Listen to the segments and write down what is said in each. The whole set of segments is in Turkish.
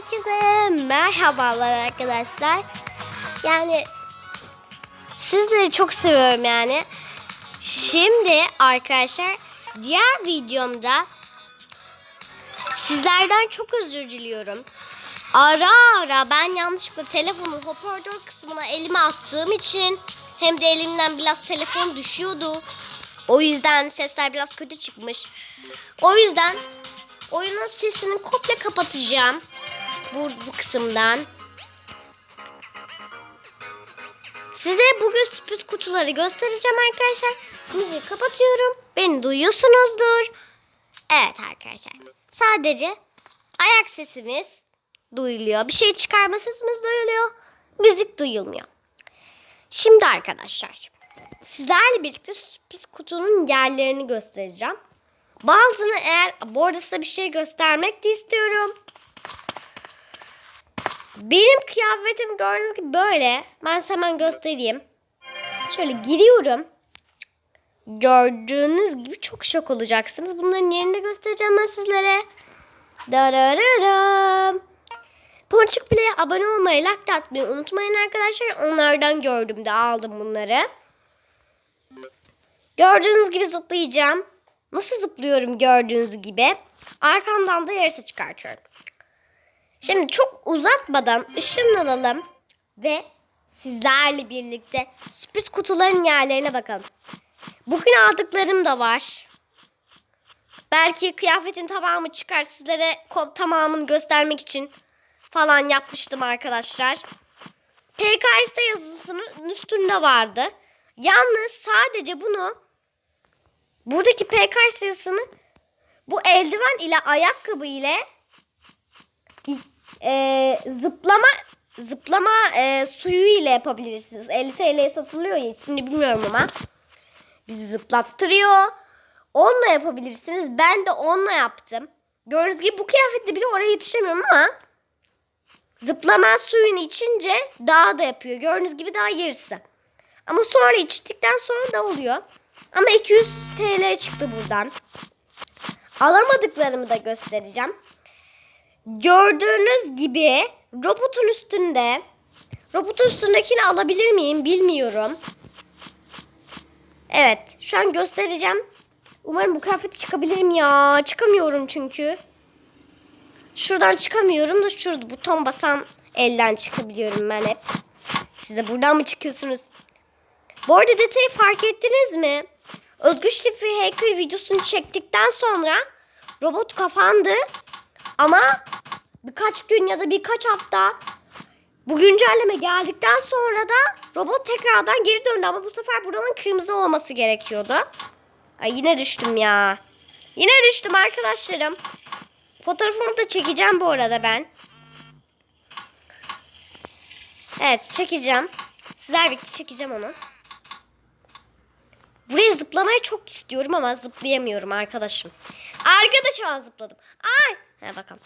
Herkese merhabalar arkadaşlar. Yani sizleri çok seviyorum yani. Şimdi arkadaşlar diğer videomda sizlerden çok özür diliyorum. Ara ara ben yanlışlıkla telefonun hoparlör kısmına elime attığım için hem de elimden biraz telefon düşüyordu. O yüzden sesler biraz kötü çıkmış. O yüzden oyunun sesini komple kapatacağım. Bu, bu kısımdan. Size bugün sürpriz kutuları göstereceğim arkadaşlar. Müziği kapatıyorum. Beni duyuyorsunuzdur. Evet arkadaşlar. Sadece ayak sesimiz duyuluyor. Bir şey çıkarma sesimiz duyuluyor. Müzik duyulmuyor. Şimdi arkadaşlar sizlerle birlikte sürpriz kutunun yerlerini göstereceğim. Bazını eğer bu arada size bir şey göstermek de istiyorum. Benim kıyafetim gördüğünüz gibi böyle. Ben size hemen göstereyim. Şöyle giriyorum. Gördüğünüz gibi çok şok olacaksınız. Bunların yerini de göstereceğim ben sizlere. Darararam. Ponçik Play'e abone olmayı, like atmayı unutmayın arkadaşlar. Onlardan gördüm de aldım bunları. Gördüğünüz gibi zıplayacağım. Nasıl zıplıyorum gördüğünüz gibi. Arkamdan da yarısı çıkartıyorum. Şimdi çok uzatmadan ışınlanalım ve sizlerle birlikte sürpriz kutuların yerlerine bakalım. Bugün aldıklarım da var. Belki kıyafetin tamamı çıkar sizlere tamamını göstermek için falan yapmıştım arkadaşlar. PKS yazısının üstünde vardı. Yalnız sadece bunu buradaki PKS yazısını bu eldiven ile ayakkabı ile e, zıplama zıplama e, suyu ile yapabilirsiniz. 50 TL'ye satılıyor ya ismini bilmiyorum ama. Bizi zıplattırıyor. Onunla yapabilirsiniz. Ben de onunla yaptım. Gördüğünüz gibi bu kıyafetle bile oraya yetişemiyorum ama zıplama suyunu içince daha da yapıyor. Gördüğünüz gibi daha yarısı. Ama sonra içtikten sonra da oluyor. Ama 200 TL çıktı buradan. Alamadıklarımı da göstereceğim. Gördüğünüz gibi robotun üstünde robotun üstündekini alabilir miyim bilmiyorum. Evet şu an göstereceğim. Umarım bu kıyafeti çıkabilirim ya. Çıkamıyorum çünkü. Şuradan çıkamıyorum da şurada buton basan elden çıkabiliyorum ben hep. Siz de buradan mı çıkıyorsunuz? Bu arada detayı fark ettiniz mi? Özgür Şlifi Hacker videosunu çektikten sonra robot kapandı. Ama birkaç gün ya da birkaç hafta bu güncelleme geldikten sonra da robot tekrardan geri döndü. Ama bu sefer buranın kırmızı olması gerekiyordu. Ay yine düştüm ya. Yine düştüm arkadaşlarım. Fotoğrafını da çekeceğim bu arada ben. Evet çekeceğim. Sizler birlikte çekeceğim onu. Buraya zıplamayı çok istiyorum ama zıplayamıyorum arkadaşım. Arkadaşım az zıpladım. Ay. He bakalım.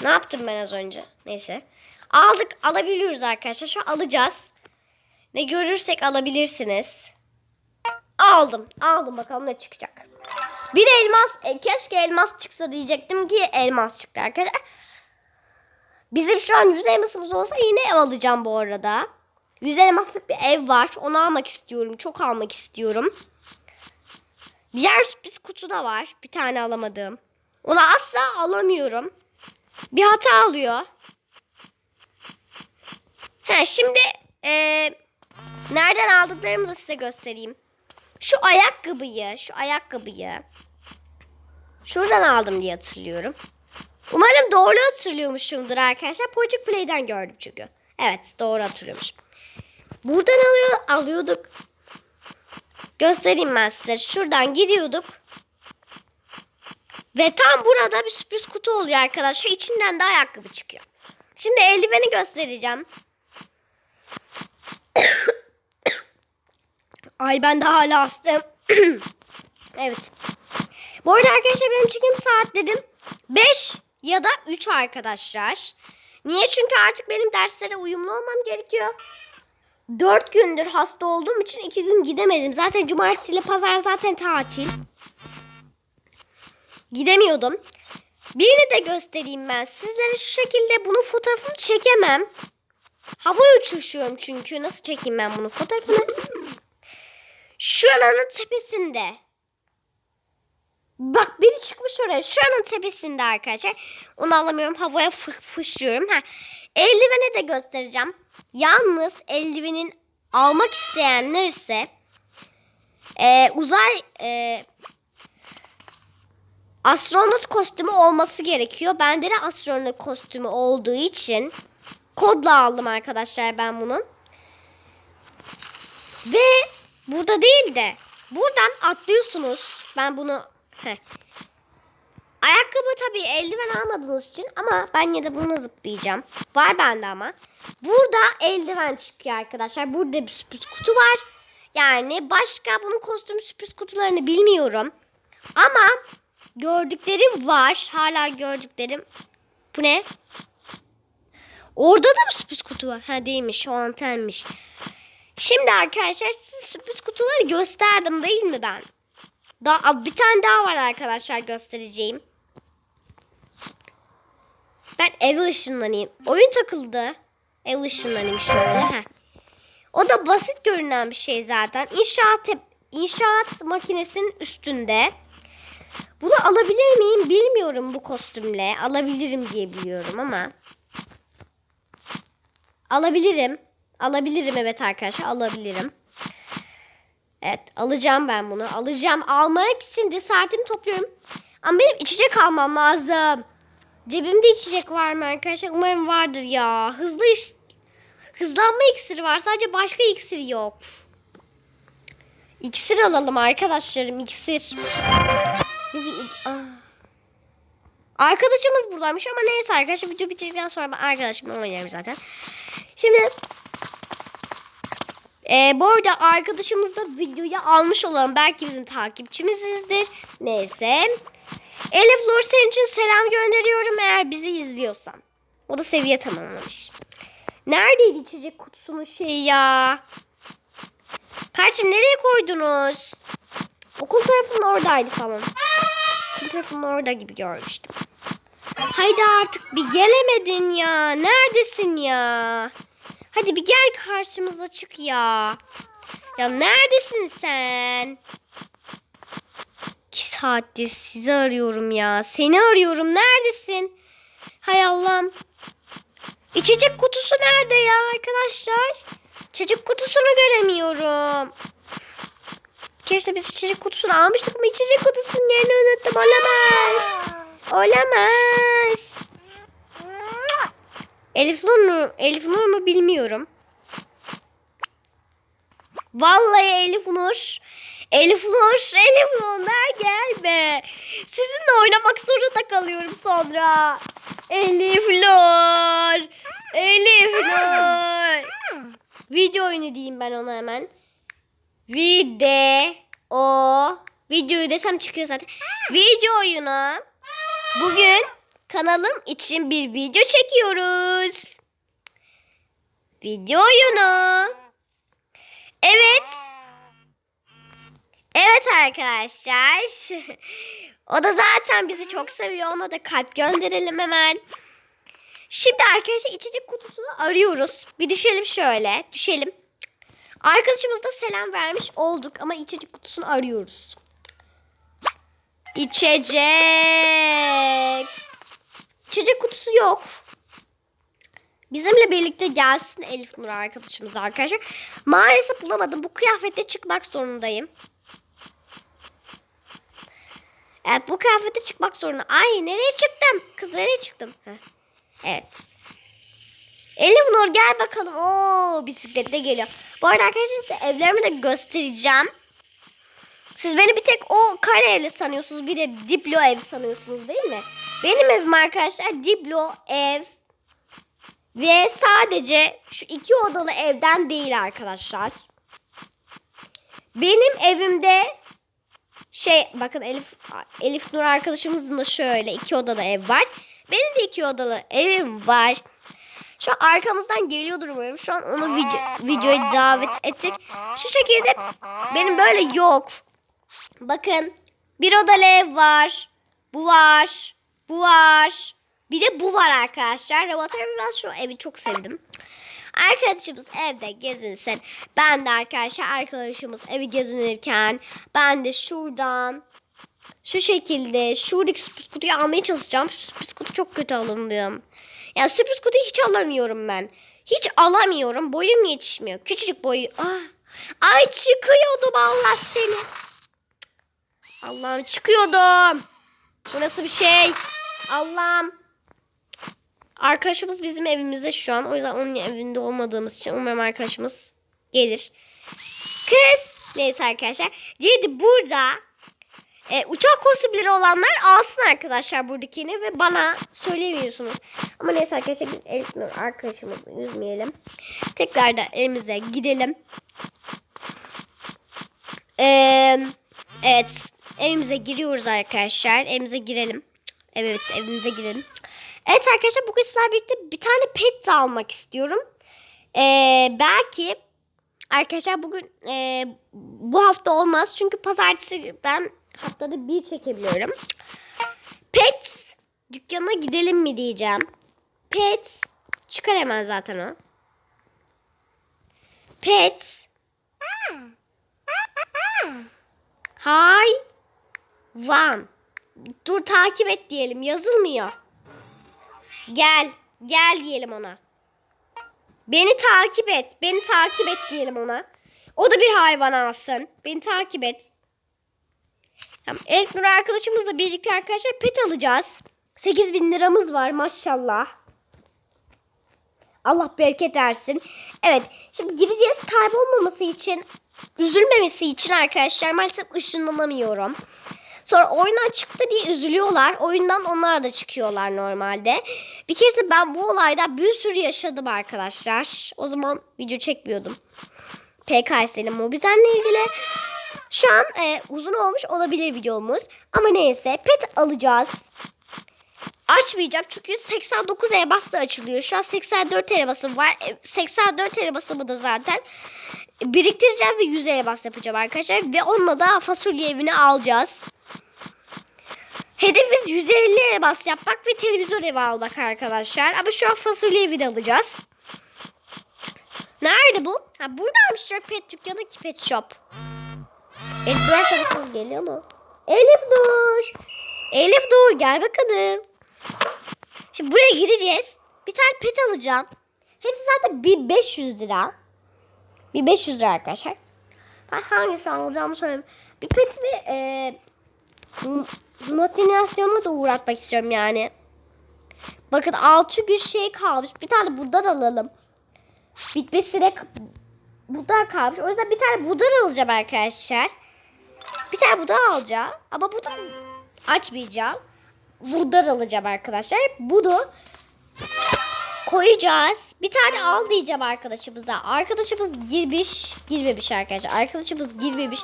Ne yaptım ben az önce? Neyse. Aldık alabiliyoruz arkadaşlar. Şu alacağız. Ne görürsek alabilirsiniz. Aldım. Aldım bakalım ne çıkacak. Bir elmas. E, keşke elmas çıksa diyecektim ki elmas çıktı arkadaşlar. Bizim şu an 100 elmasımız olsa yine ev alacağım bu arada. 100 elmaslık bir ev var. Onu almak istiyorum. Çok almak istiyorum. Diğer sürpriz kutu da var. Bir tane alamadığım. Onu asla alamıyorum. Bir hata alıyor. He, şimdi eee, nereden aldıklarımı da size göstereyim. Şu ayakkabıyı, şu ayakkabıyı şuradan aldım diye hatırlıyorum. Umarım doğru hatırlıyormuşumdur arkadaşlar. Project Play'den gördüm çünkü. Evet doğru hatırlıyormuşum. Buradan alıyor, alıyorduk. Göstereyim ben size. Şuradan gidiyorduk. Ve tam burada bir sürpriz kutu oluyor arkadaşlar. İçinden de ayakkabı çıkıyor. Şimdi eldiveni göstereceğim. Ay ben de hala hastayım. evet. Bu arada arkadaşlar benim çekim saatlerim 5 ya da 3 arkadaşlar. Niye? Çünkü artık benim derslere uyumlu olmam gerekiyor. 4 gündür hasta olduğum için 2 gün gidemedim. Zaten cumartesi ile pazar zaten tatil. Gidemiyordum. Birini de göstereyim ben. Sizlere şu şekilde bunun fotoğrafını çekemem. Havaya uçuşuyorum çünkü. Nasıl çekeyim ben bunun fotoğrafını? Şuranın tepesinde. Bak biri çıkmış oraya. Şuranın tepesinde arkadaşlar. Onu alamıyorum. Havaya fı- fışlıyorum. Ha. Eldiveni de göstereceğim. Yalnız eldivenin almak isteyenler ise e, uzay e, astronot kostümü olması gerekiyor. Bende de astronot kostümü olduğu için kodla aldım arkadaşlar ben bunu. Ve burada değil de buradan atlıyorsunuz. Ben bunu heh. Ayakkabı tabii eldiven almadığınız için ama ben yine de bunu zıplayacağım. Var bende ama. Burada eldiven çıkıyor arkadaşlar. Burada bir sürpriz kutu var. Yani başka bunun kostüm sürpriz kutularını bilmiyorum. Ama gördüklerim var. Hala gördüklerim. Bu ne? Orada da bir sürpriz kutu var. Ha değilmiş. O antenmiş. Şimdi arkadaşlar size sürpriz kutuları gösterdim değil mi ben? Daha, bir tane daha var arkadaşlar göstereceğim. Ben eve ışınlanayım. Oyun takıldı. Ev ışınlanayım şöyle. Heh. O da basit görünen bir şey zaten. İnşaat inşaat makinesinin üstünde. Bunu alabilir miyim bilmiyorum bu kostümle. Alabilirim diye biliyorum ama. Alabilirim. Alabilirim evet arkadaşlar alabilirim. Evet alacağım ben bunu. Alacağım. Almak için cesaretimi topluyorum. Ama benim içecek almam lazım. Cebimde içecek var mı arkadaşlar? Umarım vardır ya. Hızlı iş... Hızlanma iksiri var. Sadece başka iksir yok. İksir alalım arkadaşlarım. iksir. Ah. Arkadaşımız buradaymış ama neyse arkadaşlar video bitirdikten sonra ben arkadaşımla oynarım zaten. Şimdi ee, bu arada arkadaşımız da videoyu almış olan belki bizim takipçimizizdir. Neyse. Elif Lur senin için selam gönderiyorum eğer bizi izliyorsan. O da seviye tamamlamış. Neredeydi içecek kutusunun şeyi ya? Kardeşim nereye koydunuz? Okul tarafının oradaydı falan. Okul tarafının orada gibi görmüştüm. Haydi artık bir gelemedin ya. Neredesin ya? Hadi bir gel karşımıza çık ya. Ya neredesin sen? İki saattir sizi arıyorum ya. Seni arıyorum. Neredesin? Hay Allah'ım. İçecek kutusu nerede ya arkadaşlar? İçecek kutusunu göremiyorum. Keşke biz içecek kutusunu almıştık ama içecek kutusunun yerini unuttum. Olamaz. Olamaz. Elif Nur mu? Elif Nur mu bilmiyorum. Vallahi Elif Nur. Elif Nur, Elif Nur gel be. Sizinle oynamak zorunda kalıyorum sonra. Elif Nur. Elif Nur. Video oyunu diyeyim ben ona hemen. Vide o videoyu desem çıkıyor zaten. Video oyunu. Bugün kanalım için bir video çekiyoruz. Video oyunu. Evet. Evet arkadaşlar. o da zaten bizi çok seviyor. Ona da kalp gönderelim hemen. Şimdi arkadaşlar içecek kutusunu arıyoruz. Bir düşelim şöyle. Düşelim. Arkadaşımız da selam vermiş olduk ama içecek kutusunu arıyoruz. İçecek. İçecek kutusu yok. Bizimle birlikte gelsin Elif Nur arkadaşımız arkadaşlar. Maalesef bulamadım. Bu kıyafette çıkmak zorundayım. Evet bu kıyafette çıkmak zorunda. Ay nereye çıktım? Kız nereye çıktım? Heh. Evet. Elif Nur gel bakalım. Oo bisikletle geliyor. Bu arada arkadaşlar size evlerimi de göstereceğim. Siz beni bir tek o kare evli sanıyorsunuz. Bir de diplo ev sanıyorsunuz değil mi? Benim evim arkadaşlar diplo ev. Ve sadece şu iki odalı evden değil arkadaşlar. Benim evimde şey bakın Elif Elif Nur arkadaşımızın da şöyle iki odalı ev var. Benim de iki odalı evim var. Şu an arkamızdan geliyordur umarım. Şu an onu video, videoya davet ettik. Şu şekilde benim böyle yok. Bakın bir odalı ev var. Bu var. Bu var. Bir de bu var arkadaşlar. Robotar ben şu evi çok sevdim. Arkadaşımız evde gezinsin. Ben de arkadaşlar arkadaşımız evi gezinirken ben de şuradan şu şekilde şuradaki sürpriz kutuyu almaya çalışacağım. Şu sürpriz kutu çok kötü alındım. Ya sürpriz kutuyu hiç alamıyorum ben. Hiç alamıyorum. Boyum yetişmiyor. Küçücük boyu. Ah. Ay çıkıyordum Allah seni. Allah'ım çıkıyordum. Bu nasıl bir şey? Allah'ım. Arkadaşımız bizim evimizde şu an. O yüzden onun evinde olmadığımız için umarım arkadaşımız gelir. Kız. Neyse arkadaşlar. Diğeri burada. E, uçak kostümleri olanlar alsın arkadaşlar buradakini ve bana söylemiyorsunuz. Ama neyse arkadaşlar biz Elif'le arkadaşımızı üzmeyelim. Tekrar da evimize gidelim. Ee, evet evimize giriyoruz arkadaşlar. Evimize girelim. Evet evimize girelim. Evet arkadaşlar bugün sizlerle birlikte bir tane pet de almak istiyorum. Ee, belki arkadaşlar bugün e, bu hafta olmaz. Çünkü pazartesi ben haftada bir çekebiliyorum. Pet dükkanına gidelim mi diyeceğim. Pet çıkar hemen zaten o. Pet Hay Van Dur takip et diyelim yazılmıyor. Gel gel diyelim ona. Beni takip et. Beni takip et diyelim ona. O da bir hayvan alsın. Beni takip et. Tamam. Elif Nur arkadaşımızla birlikte arkadaşlar pet alacağız. 8 bin liramız var maşallah. Allah bereket versin. Evet şimdi gideceğiz kaybolmaması için üzülmemesi için arkadaşlar maalesef ışınlanamıyorum. Sonra oyundan çıktı diye üzülüyorlar. Oyundan onlar da çıkıyorlar normalde. Bir kez de ben bu olayda bir sürü yaşadım arkadaşlar. O zaman video çekmiyordum. PKS'nin Mobizen'le ilgili. Şu an e, uzun olmuş olabilir videomuz. Ama neyse pet alacağız. Açmayacağım çünkü 89 e-bası açılıyor. Şu an 84 e-bası var. E, 84 e-basımı da zaten biriktireceğim ve 100 e-bas yapacağım arkadaşlar. Ve onunla da fasulye evini alacağız. Hedefimiz 150 e-bas yapmak ve televizyon evi almak arkadaşlar. Ama şu an fasulye evi de alacağız. Nerede bu? Ha buradaymış pet dükkanı ki pet shop. Elif arkadaşımız geliyor mu? Elif Nur. Elif Nur gel bakalım. Şimdi buraya gideceğiz. Bir tane pet alacağım. Hepsi zaten 1500 lira. 1500 lira arkadaşlar. Ben hangisini alacağımı söyleyeyim. Bir petimi e, motivasyonla da uğratmak istiyorum yani. Bakın 6 gün şey kalmış. Bir tane bundan alalım. Bitmesine budar kalmış. O yüzden bir tane budar alacağım arkadaşlar. Bir tane budar alacağım. Ama bunu açmayacağım. Budar alacağım arkadaşlar. Bunu koyacağız. Bir tane al diyeceğim arkadaşımıza. Arkadaşımız girmiş. Girmemiş arkadaşlar. Arkadaşımız girmemiş.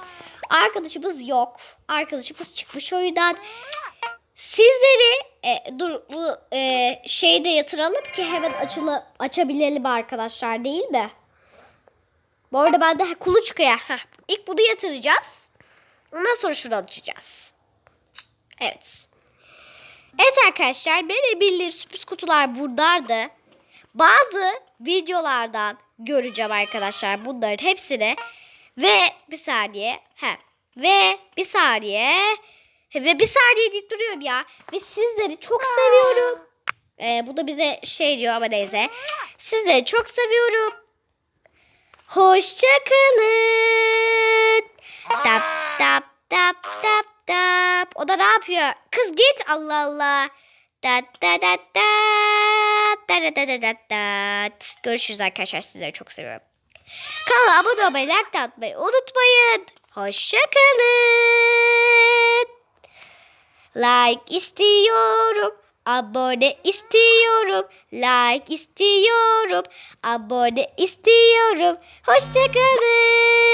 Arkadaşımız yok. Arkadaşımız çıkmış oyundan. Sizleri e, dur bu e, şeyde yatıralım ki hemen açılı, açabilelim arkadaşlar değil mi? Bu arada ben de kuluçkaya heh, ilk bunu yatıracağız. Ondan sonra şuradan açacağız. Evet. Evet arkadaşlar benim bildiğim sürpriz kutular buradaydı. Bazı videolardan göreceğim arkadaşlar bunların hepsini. Ve bir saniye. He. Ve bir saniye. Ve bir saniye deyip duruyorum ya. Ve sizleri çok seviyorum. Ee, bu da bize şey diyor ama neyse. Sizleri çok seviyorum. Hoşçakalın. Tap tap tap tap tap. O da ne yapıyor? Kız git Allah Allah. Da da da da. Da da da da da da. Görüşürüz arkadaşlar. Sizleri çok seviyorum. Kanala abone olmayı, like atmayı unutmayın. Hoşçakalın. Like istiyorum. Abone istiyorum. Like istiyorum. Abone istiyorum. Hoşçakalın.